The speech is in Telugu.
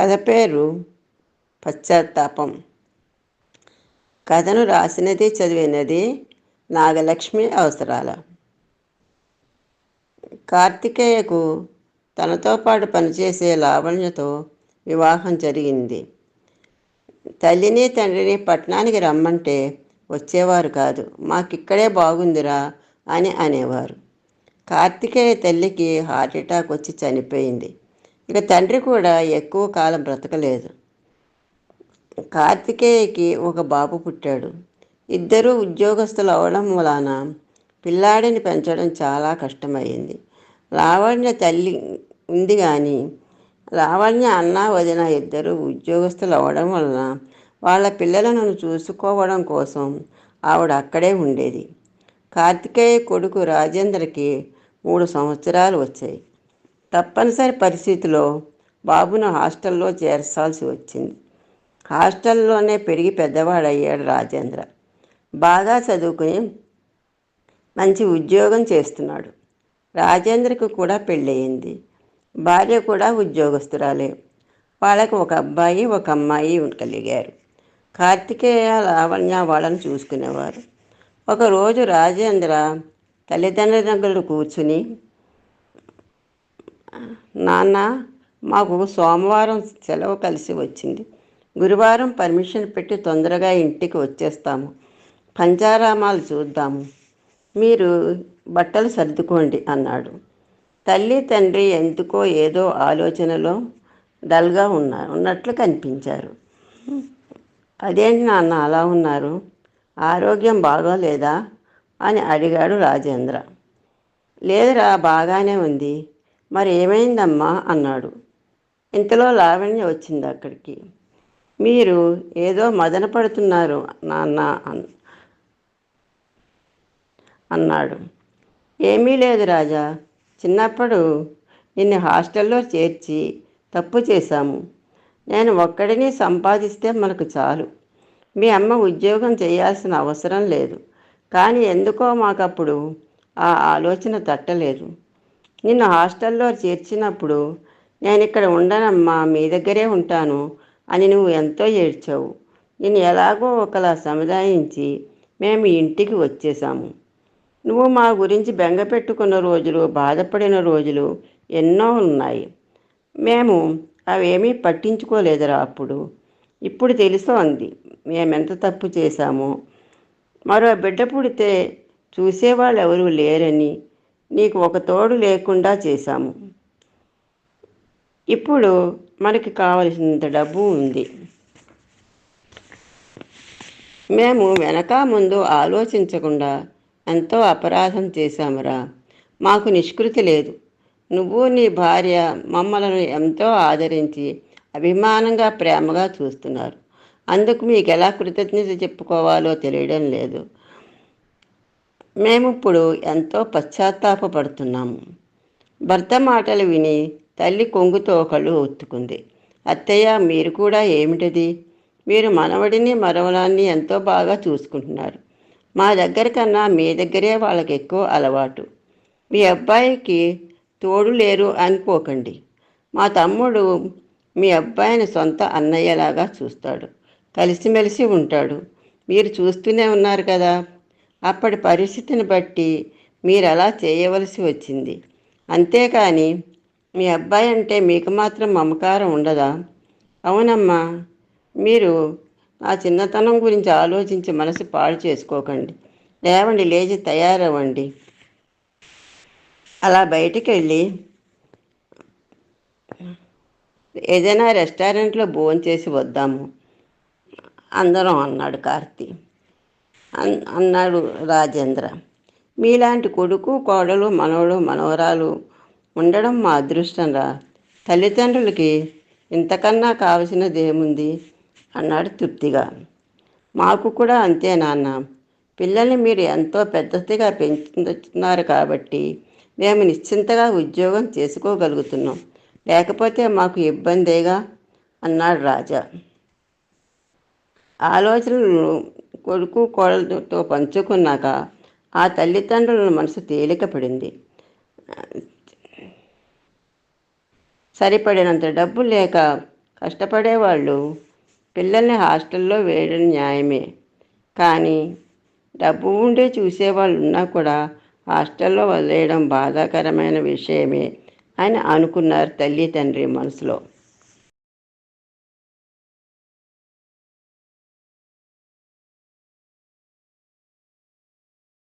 కథ పేరు పశ్చాత్తాపం. కథను రాసినది చదివినది నాగలక్ష్మి అవసరాల. కార్తికేయకు తనతో పాటు పనిచేసే లావణ్యతో వివాహం జరిగింది. తల్లిని తండ్రిని పట్టణానికి రమ్మంటే వచ్చేవారు కాదు. మాకిక్కడే బాగుందిరా అని అనేవారు. కార్తికేయ తల్లికి హార్ట్ అటాక్ వచ్చి చనిపోయింది. ఇక తండ్రి కూడా ఎక్కువ కాలం బ్రతకలేదు. కార్తికేయకి ఒక బాబు పుట్టాడు. ఇద్దరూ ఉద్యోగస్తులు అవడం వలన పిల్లాడిని పెంచడం చాలా కష్టమైంది. లావణ్య తల్లి ఉంది కానీ లావణ్య అన్న వదిన ఇద్దరు ఉద్యోగస్తులు అవ్వడం వలన వాళ్ళ పిల్లలను చూసుకోవడం కోసం ఆవిడ అక్కడే ఉండేది. కార్తికేయ కొడుకు రాజేంద్రకి మూడు సంవత్సరాలు వచ్చాయి. తప్పనిసరి పరిస్థితిలో బాబును హాస్టల్లో చేర్చాల్సి వచ్చింది. హాస్టల్లోనే పెరిగి పెద్దవాడయ్యాడు రాజేంద్ర. బాగా చదువుకుని మంచి ఉద్యోగం చేస్తున్నాడు. రాజేంద్రకు కూడా పెళ్ళయింది. భార్య కూడా ఉద్యోగస్తురాలే. వాళ్ళకి ఒక అబ్బాయి ఒక అమ్మాయి కలిగారు. కార్తికేయ లావణ్య వాళ్ళని చూసుకునేవారు. ఒకరోజు రాజేంద్ర తల్లిదండ్రుల కూర్చుని నాన్న మాకు సోమవారం సెలవు కలిసి వచ్చింది. గురువారం పర్మిషన్ పెట్టి తొందరగా ఇంటికి వచ్చేస్తాము. పంచారామాలు చూద్దాము. మీరు బట్టలు సర్దుకోండి అన్నాడు. తల్లి తండ్రి ఎందుకో ఏదో ఆలోచనలో డల్గా ఉన్న ఉన్నట్లు కనిపించారు. అదేంటి నాన్న అలా ఉన్నారు? ఆరోగ్యం బాగోలేదా? అని అడిగాడు రాజేంద్ర. లేదురా బాగానే ఉంది. మరి ఏమైందమ్మా అన్నాడు. ఇంతలో లావణ్య వచ్చింది అక్కడికి. మీరు ఏదో మదన పడుతున్నారు నాన్న అన్నాడు. ఏమీ లేదు రాజా. చిన్నప్పుడు నిన్ను హాస్టల్లో చేర్చి తప్పు చేశాము. నేను ఒక్కడిని సంపాదిస్తే మనకు చాలు. మీ అమ్మ ఉద్యోగం చేయాల్సిన అవసరం లేదు. కానీ ఎందుకో మాకప్పుడు ఆ ఆలోచన తట్టలేదు. నిన్ను హాస్టల్లో చేర్చినప్పుడు నేను ఇక్కడ ఉండనమ్మా మీ దగ్గరే ఉంటాను అని నువ్వు ఎంతో ఏడ్చావు. నేను ఎలాగో ఒకలా సముదాయించి మేము ఇంటికి వచ్చేసాము నువ్వు మా గురించి బెంగ పెట్టుకున్న రోజులు బాధపడిన రోజులు ఎన్నో ఉన్నాయి. మేము అవేమీ పట్టించుకోలేదురా అప్పుడు. ఇప్పుడు తెలుస్తోంది మేమెంత తప్పు చేశామో. మరో బిడ్డ పుడితే చూసేవాళ్ళు ఎవరూ లేరని నీకు ఒక తోడు లేకుండా చేశాము. ఇప్పుడు మనకి కావలసినంత డబ్బు ఉంది. మేము వెనక ముందు ఆలోచించకుండా ఎంతో అపరాధం చేశామురా. మాకు నిష్కృతి లేదు. నువ్వు నీ భార్య మమ్మలను ఎంతో ఆదరించి అభిమానంగా ప్రేమగా చూస్తున్నారు. అందుకు మీకు ఎలా కృతజ్ఞత చెప్పుకోవాలో తెలియడం లేదు. మేము ఇప్పుడు ఎంతో పశ్చాత్తాపడుతున్నాము భర్త మాటలు విని తల్లి కొంగుతో కళ్ళు ఒత్తుకుంది. అత్తయ్య మీరు కూడా ఏమిటది? మీరు మనవడిని మరవడాన్ని ఎంతో బాగా చూసుకుంటున్నారు. మా దగ్గర కన్నా మీ దగ్గరే వాళ్ళకి ఎక్కువ అలవాటు. మీ అబ్బాయికి తోడు లేరు అనుకోకండి మా తమ్ముడు మీ అబ్బాయిని సొంత అన్నయ్యలాగా చూస్తాడు. కలిసిమెలిసి ఉంటాడు. మీరు చూస్తూనే ఉన్నారు కదా. అప్పటి పరిస్థితిని బట్టి మీరు అలా చేయవలసి వచ్చింది. అంతేకాని మీ అబ్బాయి అంటే మీకు మాత్రం మమకారం ఉండదా? అవునమ్మా మీరు ఆ చిన్నతనం గురించి ఆలోచించి మనసు పాడు చేసుకోకండి. లేవండి లేచి తయారవ్వండి. అలా బయటికి వెళ్ళి ఏదైనా రెస్టారెంట్లో భోంచేసి వద్దాము. అందరం అన్నాడు కార్తీ. అన్నాడు రాజేంద్ర. మీలాంటి కొడుకు కోడలు మనవడు మనవరాలు ఉండడం మా అదృష్టం రా. తల్లిదండ్రులకి ఇంతకన్నా కావలసినది ఏముంది? అన్నాడు తృప్తిగా. మాకు కూడా అంతే నాన్న. పిల్లల్ని మీరు ఎంతో పెద్దదిగా పెంచుతున్నారు కాబట్టి మేము నిశ్చింతగా ఉద్యోగం చేసుకోగలుగుతున్నాం. లేకపోతే మాకు ఇబ్బందేగా? అన్నాడు రాజా. ఆలోచనలు కొడుకు కోడలతో పంచుకున్నాక ఆ తల్లిదండ్రుల మనసు తేలిక పడింది సరిపడినంత డబ్బు లేక కష్టపడేవాళ్ళు పిల్లల్ని హాస్టల్లో వేయడం న్యాయమే. కానీ డబ్బు ఉండే చూసేవాళ్ళు ఉన్నా కూడా హాస్టల్లో వదిలేయడం బాధాకరమైన విషయమే అని అనుకున్నారు తల్లి తండ్రి మనసులో.